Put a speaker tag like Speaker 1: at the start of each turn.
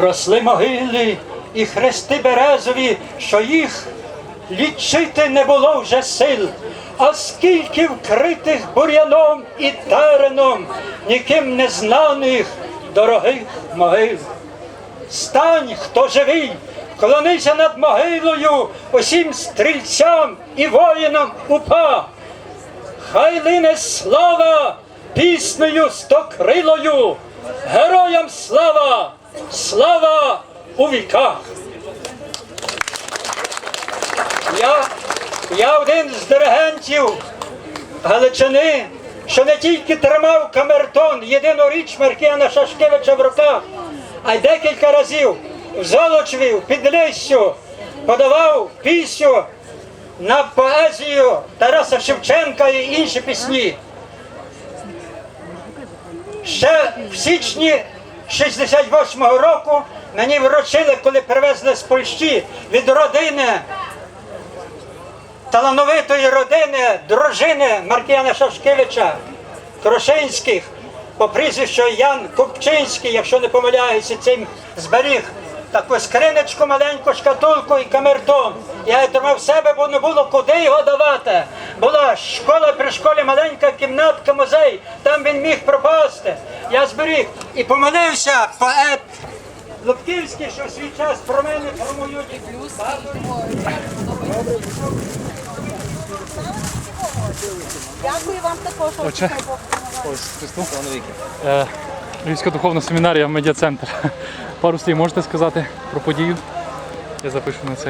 Speaker 1: Росли могили і хрести березові, що їх лічити не було вже сил. А скільки вкритих бур'яном і тереном, ніким не знаних дорогих могил. Стань, хто живий, клонися над могилою усім стрільцям і воїнам упа. Хай лине слава піснею стокрилою, героям слава, слава у віках. Я, я один з диригентів Галичини, що не тільки тримав камертон, єдину річ Маркіяна Шашкевича в руках, а й декілька разів в Золочеві, в Підліссю подавав пісню на поезію Тараса Шевченка і інші пісні. Ще в січні 68-го року мені вручили, коли привезли з Польщі від родини, талановитої родини, дружини Маркіяна Шашкевича Крошинських, по прізвищу Ян Купчинський, якщо не помиляюся, цим зберіг. Таку скриничку, маленьку шкатулку і камертон. Я тримав себе, бо не було куди його давати. Була школа при школі, маленька кімнатка, музей, там він міг пропасти. Я зберіг і помилився поет Лубківський, що свій час про мене, про мою
Speaker 2: Дякую вам також.
Speaker 3: Отче. Ось Христу. Е, Львівська духовна семінарія, медіа-центр. Пару слів можете сказати про подію? Я запишу на цей.